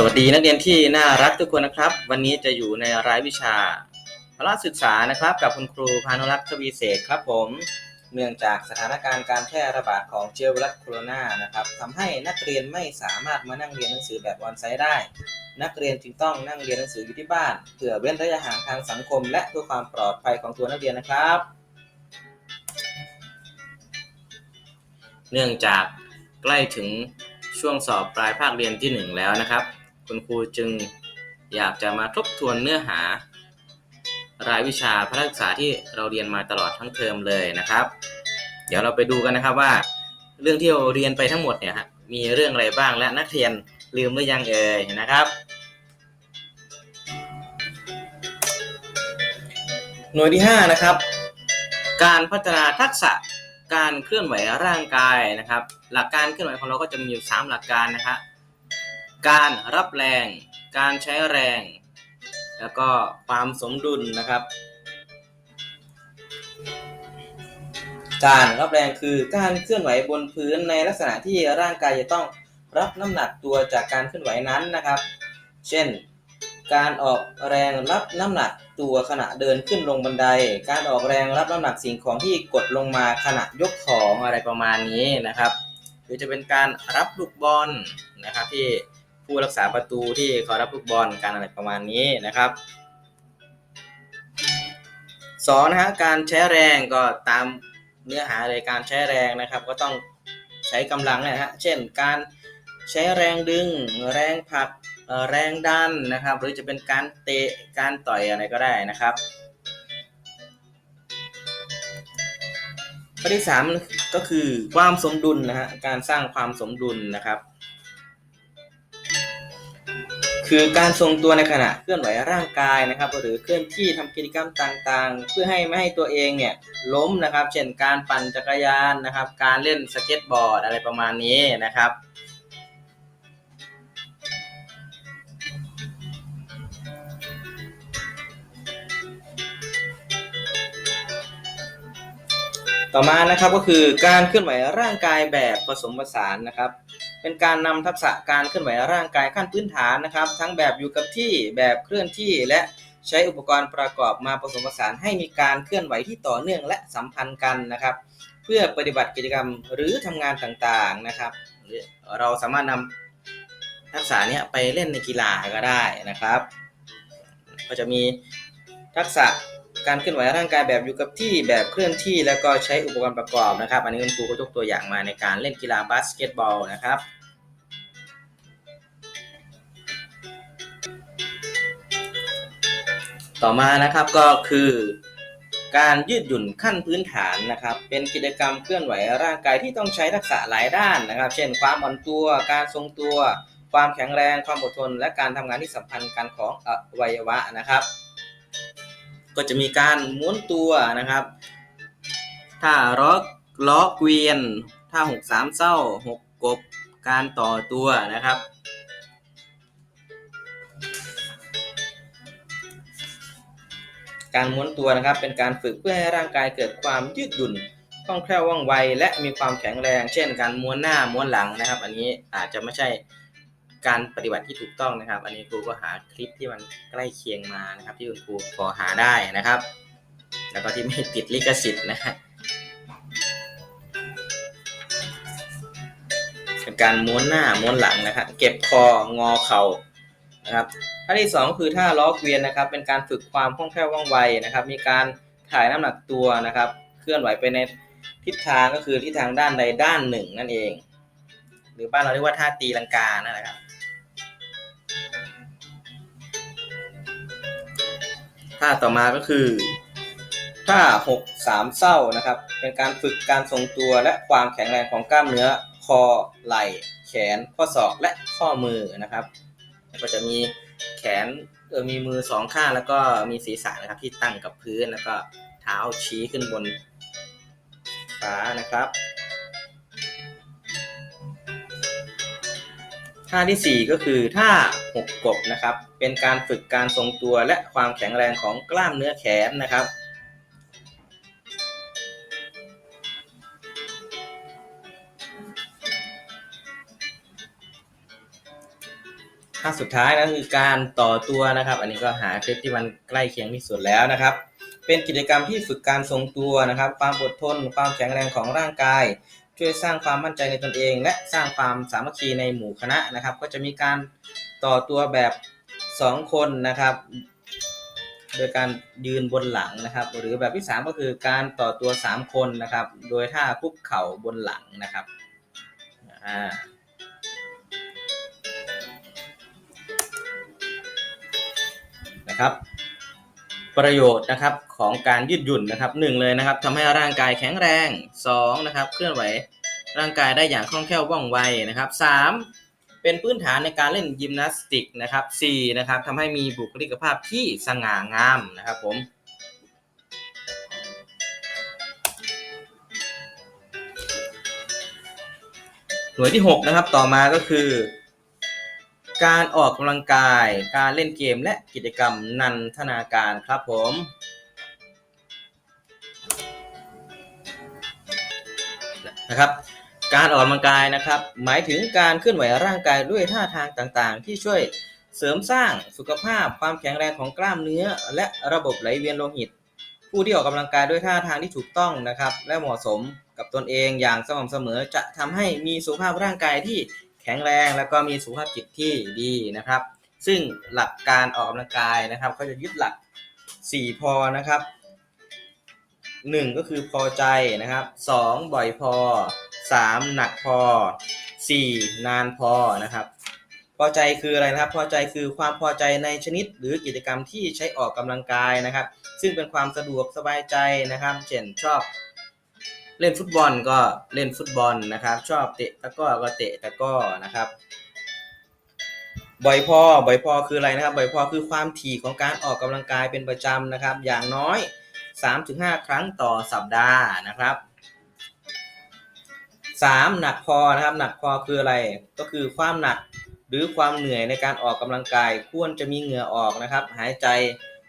สวัสดีนักเรียนที่น่ารักทุกคนนะครับ วันนี้จะอยู่ในรายวิชาพละศึกษานะครับ กับคุณครูพานุรักษ์ทวีเศษครับผมเนื่องจากสถานการณ์การแพร่ระบาดของเชื้อไวรัสโคโรนานะครับทำให้นักเรียนไม่สามารถมานั่งเรียนหนังสือแบบออนไซต์ได้ นักเรียนจึงต้องนั่งเรียนหนังสืออยู่ที่บ้านเพื่อเว้นระยะห่างทางสังคม และเพื่อความปลอดภัยของตัวนักเรียนนะครับ เนื่องจากใกล้ถึงช่วงสอบปลายภาคเรียนที่ 1 แล้วนะครับ คุณครูจึงอยากจะมาทบทวนเนื้อหา รายวิชาพระศึกษาที่เราเรียนมาตลอดทั้งเทอมเลยนะครับ เดี๋ยวเราไปดูกันนะครับว่า เรื่องที่เราเรียนไปทั้งหมดเนี่ยฮะมีเรื่องอะไรบ้างและนักเรียนลืมหรือยังเอ่ยนะครับ หน่วยที่ 5 นะครับ การพัฒนาทักษะการเคลื่อนไหวร่างกายนะครับ หลักการเคลื่อนไหวของเราก็จะมีอยู่ 3 หลักการนะครับ การรับแรง การใช้แรง แล้วก็ความสมดุลนะครับ การรับแรงคือการเคลื่อนไหวบนพื้นในลักษณะที่ร่างกายจะต้องรับน้ำหนักตัวจากการเคลื่อนไหวนั้นนะครับ เช่น การออกแรงรับน้ำหนักตัวขณะเดินขึ้นลงบันได การออกแรงรับน้ำหนักสิ่งของที่กดลงมาขณะยกของอะไรประมาณนี้นะครับ หรือจะเป็นการรับลูกบอลนะครับที่ ผู้รักษาประตูที่เขารับลูกบอลการอะไรประมาณนี้นะครับสองนะฮะการใช้แรงก็ตามเนื้อหาเลยการใช้แรงนะครับ ก็ต้องใช้กำลังนะฮะเช่นการใช้แรงดึง แรงผลักแรงดันนะครับ หรือจะเป็นการเตะการต่อยอะไรก็ได้นะครับข้อที่สามก็คือความสมดุลนะฮะการสร้างความสมดุลนะครับ คือการทรงตัวในขณะเคลื่อนไหวร่างกายนะครับ หรือเคลื่อนที่ทำกิจกรรมต่างๆ เพื่อให้ไม่ให้ตัวเองเนี่ยล้มนะครับ เช่นการปั่นจักรยานนะครับ การเล่นสเก็ตบอร์ดอะไรประมาณนี้นะครับต่อมานะครับก็คือการเคลื่อนไหวร่างกายแบบผสมผสานนะครับ เป็นการนำทักษะการเคลื่อนไหวร่างกายขั้นพื้นฐานนะครับ ทั้งแบบอยู่กับที่แบบเคลื่อนที่และใช้อุปกรณ์ประกอบมาผสมผสานให้มีการเคลื่อนไหวที่ต่อเนื่องและสัมพันธ์กันนะครับ เพื่อปฏิบัติกิจกรรมหรือทำงานต่างๆนะครับ เราสามารถนำทักษะนี้ไปเล่นในกีฬาก็ได้นะครับ ก็จะมีทักษะ การเคลื่อนไหวร่างกายแบบอยู่กับที่แบบเคลื่อนที่แล้วก็ใช้อุปกรณ์ประกอบนะครับ อันนี้คุณครูก็ยกตัวอย่างมาในการเล่นกีฬาบาสเกตบอลนะครับต่อมานะครับก็คือการยืดหยุ่นขั้นพื้นฐานนะครับ เป็นกิจกรรมเคลื่อนไหวร่างกายที่ต้องใช้ทักษะหลายด้านนะครับ เช่น ความอ่อนตัว การทรงตัว ความแข็งแรง ความอดทน และการทำงานที่สัมพันธ์กันของอวัยวะนะครับ ก็จะมีการม้วนตัวนะครับ ถ้าล้อล้อเกวียน ถ้าหกสามเศร้าหกกบการต่อตัวนะครับ การม้วนตัวนะครับเป็นการฝึกเพื่อให้ร่างกายเกิดความยืดหยุ่นคล่องแคล่วว่องไวและมีความแข็งแรง เช่น การม้วนหน้าม้วนหลังนะครับ อันนี้อาจจะไม่ใช่ การปฏิบัติที่ถูกต้องนะครับ อันนี้ครูก็หาคลิปที่มันใกล้เคียงมานะครับ ที่คุณครูพอหาได้นะครับ แล้วก็ที่ไม่ติดลิขสิทธิ์นะฮะเป็นการม้วนหน้าม้วนหลังนะครับเก็บคองอเข่านะครับท่าที่สองคือท่าล้อเกวียนนะครับ เป็นการฝึกความคล่องแคล่วว่องไวนะครับ มีการถ่ายน้ำหนักตัวนะครับ เคลื่อนไหวไปในทิศทางก็คือทิศทางด้านใดด้านหนึ่งนั่นเอง หรือบ้านเราเรียกว่าท่าตีลังกานั่นแหละครับ ท่าต่อมาก็คือท่าหกสามเศร้านะครับ เป็นการฝึกการทรงตัวและความแข็งแรงของกล้ามเนื้อ คอไหล่แขนข้อศอกและข้อมือนะครับ ก็จะมีแขนเออมีมือสองข้างแล้วก็มีศีรษะนะครับที่ตั้งกับพื้นแล้วก็เท้าชี้ขึ้นบนฟ้านะครับ ท่าที่ 4 ก็คือท่าหกกบนะครับ เป็นการฝึกการทรงตัวและความแข็งแรงของกล้ามเนื้อแขนนะครับขั้นสุดท้ายนะคือการต่อตัวนะครับ อันนี้ก็หาคลิปที่มันใกล้เคียงที่สุดแล้วนะครับ เป็นกิจกรรมที่ฝึกการทรงตัวนะครับ ความอดทน ความแข็งแรงของร่างกาย ช่วยสร้างความมั่นใจในตนเอง และสร้างความสามัคคีในหมู่คณะนะครับ ก็จะมีการต่อตัวแบบ 2 คนนะครับ โดยการยืนบนหลังนะครับ หรือแบบที่ 3 ก็คือการต่อตัว 3 คนนะครับ โดยท่าคุกเข่าบนหลังนะครับอ่านะครับ ประโยชน์นะครับของการยืดหยุ่นนะครับหนึ่งเลยนะครับทำให้ร่างกายแข็งแรงสองนะครับเคลื่อนไหวร่างกายได้อย่างคล่องแคล่วว่องไวนะครับสามเป็นพื้นฐานในการเล่นยิมนาสติกนะครับสี่นะครับทำให้มีบุคลิกภาพที่สง่างามนะครับผมหน่วยที่หกนะครับต่อมาก็คือ การออกกำลังกาย การเล่นเกมและกิจกรรมนันทนาการครับผม นะครับ การออกกำลังกายนะครับ หมายถึงการเคลื่อนไหวร่างกายด้วยท่าทางต่างๆ ที่ช่วยเสริมสร้างสุขภาพความแข็งแรงของกล้ามเนื้อ และระบบไหลเวียนโลหิต ผู้ที่ออกกำลังกายด้วยท่าทางที่ถูกต้องนะครับ และเหมาะสมกับตนเองอย่างสม่ำเสมอจะทำให้มีสุขภาพร่างกายที่ ข็งแรงแล้วก็มีสุขภาพจิตที่ดีนะครับ ซึ่งหลักการออกกำลังกายนะครับเขาจะยึดหลัก 4 พอนะครับ 1 ก็คือพอใจนะครับ 2 บ่อยพอ 3 หนักพอ 4 นานพอนะครับ พอใจคืออะไรนะครับ พอใจคือความพอใจในชนิดหรือกิจกรรมที่ใช้ออกกำลังกายนะครับ ซึ่งเป็นความสะดวกสบายใจนะครับ เช่นชอบ เล่นฟุตบอลก็เล่นฟุตบอลนะครับ ชอบเตะตะก้อก็เตะตะก้อนะครับบ่อยพอบ่อยพอคืออะไรนะครับบ่อยพอคือความถี่ของการออกกำลังกายเป็นประจำนะครับ อย่างน้อย 3-5 ครั้งต่อสัปดาห์นะครับ 3. หนักพอนะครับ หนักพอคืออะไรก็คือความหนักหรือความเหนื่อยในการออกกำลังกายควรจะมีเหงื่อออกนะครับ หายใจ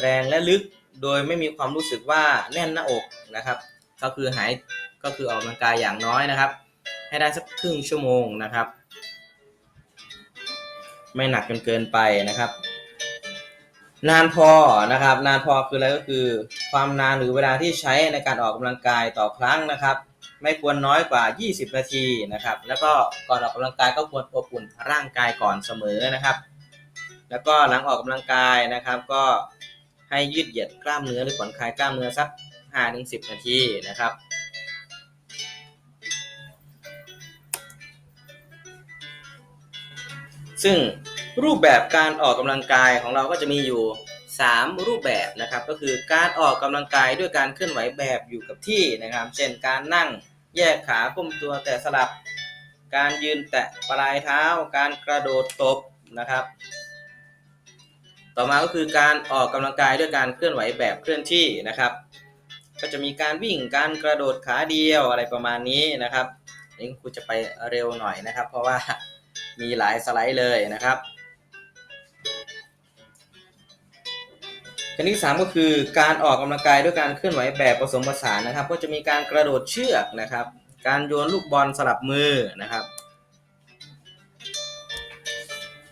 แรงและลึกโดยไม่มีความรู้สึกว่าแน่นหน้าอกนะครับ ก็คือหาย ก็คือออกกำลังกายอย่างน้อยนะครับ ให้ได้สักครึ่งชั่วโมงนะครับ ไม่หนักจนเกินไปนะครับ นานพอนะครับ นานพอคืออะไรก็คือ ความนานหรือเวลาที่ใช้ในการออกกำลังกายต่อครั้งนะครับ ไม่ควรน้อยกว่า 20 นาทีนะครับ แล้วก็ก่อนออกกำลังกายก็ควรอบอุ่นร่างกายก่อนเสมอนะครับ แล้วก็หลังออกกำลังกายนะครับก็ให้ยืดเหยียดกล้ามเนื้อหรือผ่อนคลายกล้ามเนื้อสัก5-10 นาทีนะครับ ซึ่งรูปแบบการออกกำลังกายของเราก็จะมีอยู่ 3 รูปแบบนะครับ ก็คือการออกกำลังกายด้วยการเคลื่อนไหวแบบอยู่กับที่นะครับ เช่นการนั่งแยกขาก้มตัวแต่สลับ การยืนแตะปลายเท้า การกระโดดตบนะครับ ต่อมาก็คือการออกกำลังกายด้วยการเคลื่อนไหวแบบเคลื่อนที่นะครับ ก็จะมีการวิ่งการกระโดดขาเดียวอะไรประมาณนี้นะครับนี่ครูจะไปเร็วหน่อยนะครับ เพราะว่า มีหลายสไลด์เลยนะครับกันที่สามก็คือการออกกำลังกายด้วยการเคลื่อนไหวแบบผสมผสานนะครับ ก็จะมีการกระโดดเชือกนะครับ การโยนลูกบอลสลับมือนะครับ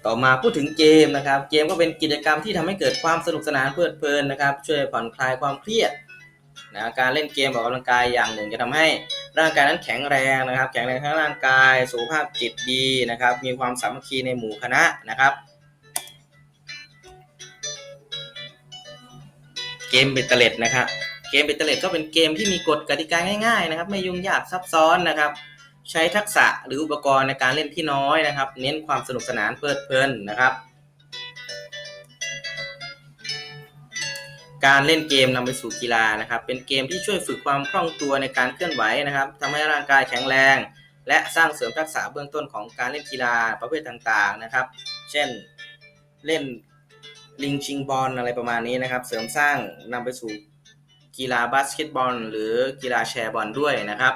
ต่อมาพูดถึงเกมนะครับ เกมก็เป็นกิจกรรมที่ทำให้เกิดความสนุกสนานเพลิดเพลินนะครับ ช่วยผ่อนคลายความเครียดนะการเล่นเกมออกกำลังกายอย่างหนึ่งจะทำให้ ร่างกายนั้นแข็งแรงนะครับ แข็งแรงทั้งร่างกายสุขภาพจิตดีนะครับ มีความสามัคคีในหมู่คณะนะครับ เกมเบตเตเล็ดนะครับ เกมเบตเตเล็ดก็เป็นเกมที่มีกฎกติกาง่ายๆนะครับ ไม่ยุ่งยากซับซ้อนนะครับ ใช้ทักษะหรืออุปกรณ์ในการเล่นที่น้อยนะครับ เน้นความสนุกสนานเพลิดเพลินนะครับ การเล่นเกมนำไปสู่กีฬานะครับ เป็นเกมที่ช่วยฝึกความคล่องตัวในการเคลื่อนไหวนะครับทำให้ร่างกายแข็งแรง และสร้างเสริมทักษะเบื้องต้นของการเล่นกีฬาประเภทต่างๆนะครับ เช่นเล่นลิงชิงบอลอะไรประมาณนี้นะครับ เสริมสร้างนำไปสู่กีฬาบาสเกตบอล หรือกีฬาแชร์บอลด้วยนะครับ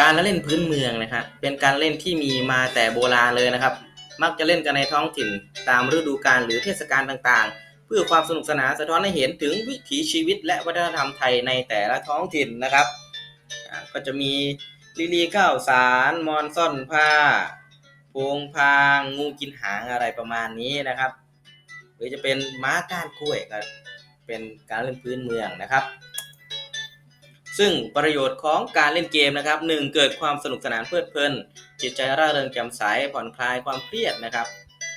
การละเล่นพื้นเมืองนะครับเป็นการเล่นที่มีมาแต่โบราณเลยนะครับ มักจะเล่นกันในท้องถิ่นตามฤดูกาลหรือเทศกาลต่างๆ เพื่อความสนุกสนานสะท้อนให้เห็นถึงวิถีชีวิต และวัฒนธรรมไทยในแต่ละท้องถิ่นนะครับ ก็จะมีลิลีข้าวสารมอนซ่อนผ้าโพงพางงูกินหางอะไรประมาณนี้นะครับ หรือจะเป็นม้าก้านกล้วยก็เป็นการเล่นพื้นเมืองนะครับ ซึ่งประโยชน์ของการเล่นเกมนะครับ 1. เกิดความสนุกสนานเพลิดเพลิน จิตใจร่าเริงแจ่มใสผ่อนคลายความเครียดนะครับ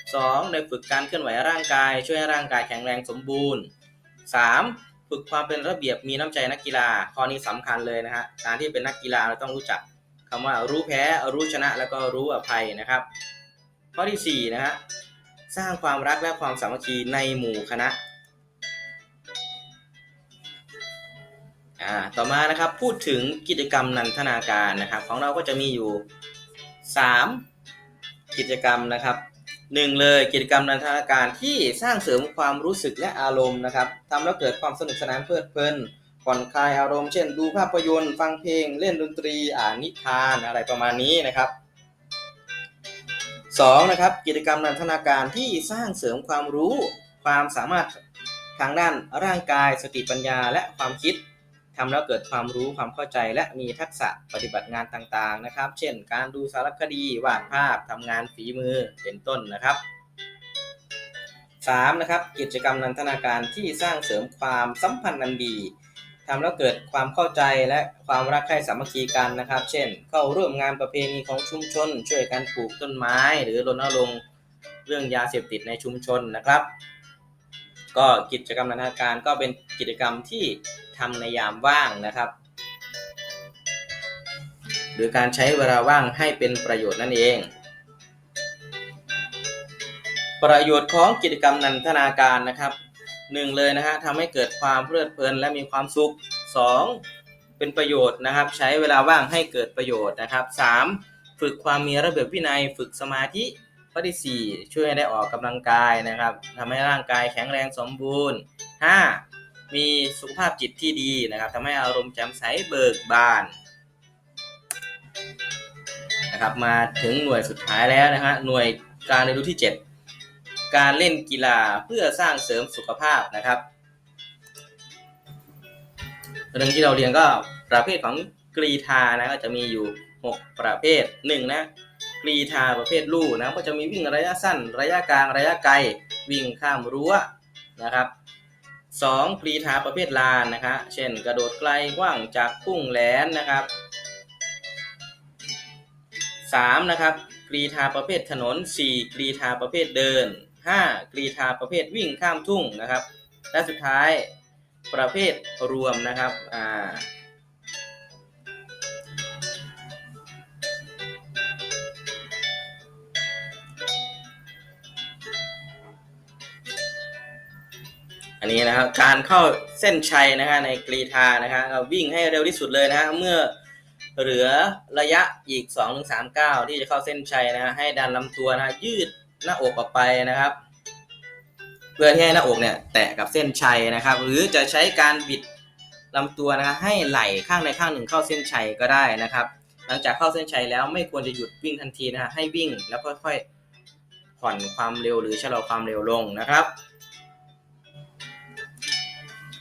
2. ได้ฝึกการเคลื่อนไหวร่างกาย ช่วยให้ร่างกายแข็งแรงสมบูรณ์ 3. ฝึกความเป็นระเบียบมีน้ำใจนักกีฬา ข้อนี้สำคัญเลยนะฮะการที่เป็นนักกีฬาเราต้องรู้จักคำว่ารู้แพ้ รู้ชนะแล้วก็รู้อภัยนะครับ ข้อที่4นะฮะสร้างความรักและความสามัคคีในหมู่คณะ อ่าต่อมานะครับพูดถึงกิจกรรมนันทนาการนะครับ ของเราก็จะมีอยู่ 3 กิจกรรมนะครับหนึ่งเลยกิจกรรมนันทนาการที่สร้างเสริมความรู้สึกและอารมณ์นะครับทำแล้วเกิดความสนุกสนานเพลิดเพลินผ่อนคลายอารมณ์เช่น ดูภาพยนตร์ฟังเพลง เล่นดนตรีอ่านนิทานอะไรประมาณนี้นะครับ 2. นะครับกิจกรรมนันทนาการที่สร้างเสริมความรู้ ความสามารถทางด้านร่างกาย สติปัญญาและความคิด ทำแล้วเกิดความรู้ความเข้าใจและมีทักษะปฏิบัติงานต่างๆนะครับ เช่น การดูสารคดีวาดภาพทำงานฝีมือเป็นต้นนะครับ 3. นะครับกิจกรรมนันทนาการที่สร้างเสริมความสัมพันธ์อันดีทำแล้วเกิดความเข้าใจและความรักใคร่สามัคคีกันนะครับ เช่น เข้าร่วมงานประเพณีของชุมชน ช่วยกันปลูกต้นไม้ หรือรณรงค์เรื่องยาเสพติดในชุมชนนะครับ ก็กิจกรรมนันทนาการก็เป็นกิจกรรมที่ทำในยามว่างนะครับ หรือการใช้เวลาว่างให้เป็นประโยชน์นั่นเอง ประโยชน์ของกิจกรรมนันทนาการนะครับหนึ่งเลยนะฮะทำให้เกิดความเพลิดเพลินและมีความสุข 2. เป็นประโยชน์นะครับ ใช้เวลาว่างให้เกิดประโยชน์นะครับ 3. ฝึกความมีระเบียบวินัย ฝึกสมาธิ ข้อที่ 4 ช่วยให้ได้ออกกำลังกายนะครับทำให้ร่างกายแข็งแรงสมบูรณ์ 5. มีสุขภาพจิตที่ดีนะครับทำให้อารมณ์แจ่มใสเบิกบานนะครับมาถึงหน่วยสุดท้ายแล้วนะฮะหน่วยการเรียนรู้ที่ 7 การเล่นกีฬาเพื่อสร้างเสริมสุขภาพนะครับเรื่องที่เราเรียนก็ประเภทของกรีธานะก็จะมีอยู่ 6 ประเภท1นะ กรีธาประเภทลู่นะก็จะมีวิ่งระยะสั้น ระยะกลางระยะไกล วิ่งข้ามรั้วนะครับ 2. กรีธาประเภทลานนะครับเช่น กระโดดไกลกว้างจากพุ่งแหลนนะครับ 3. นะครับกรีธาประเภทถนน 4. กรีธาประเภทเดิน 5. กรีธาประเภทวิ่งข้ามทุ่งนะครับ และสุดท้ายประเภทรวมนะครับอ่า อันนี้นะครับการเข้าเส้นชัยนะฮะในกรีธานะฮะเราวิ่งให้เร็วที่สุดเลยนะฮะเมื่อเหลือระยะอีก 2-3ก้าวที่จะเข้าเส้นชัยนะฮะให้ดันลำตัวนะยืดหน้าอกออกไปนะครับ เพื่อที่ให้หน้าอกเนี่ยแตะกับเส้นชัยนะครับ หรือจะใช้การบิดลำตัวนะฮะให้ไหล่ข้างใดข้างหนึ่งเข้าเส้นชัยก็ได้นะครับ หลังจากเข้าเส้นชัยแล้วไม่ควรจะหยุดวิ่งทันทีนะฮะให้วิ่งแล้วค่อยๆผ่อนความเร็วหรือชะลอความเร็วลงนะครับ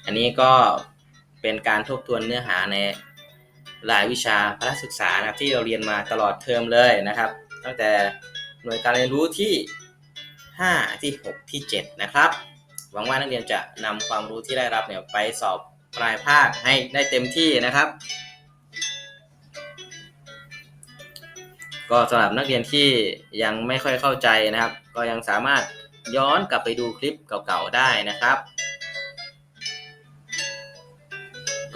อันนี้ก็เป็นการทบทวนเนื้อหาในรายวิชาพละศึกษานะครับที่เราเรียนมาตลอดเทอมเลยนะครับ ตั้งแต่หน่วยการเรียนรู้ที่ 5 ที่ 6 ที่ 7 นะครับ หวังว่านักเรียนจะนำความรู้ที่ได้รับเนี่ยไปสอบปลายภาคให้ได้เต็มที่นะครับ ก็สำหรับนักเรียนที่ยังไม่ค่อยเข้าใจนะครับ ก็ยังสามารถย้อนกลับไปดูคลิปเก่าๆได้นะครับ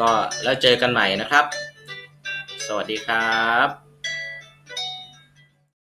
ก็แล้วเจอกันใหม่นะครับ สวัสดีครับ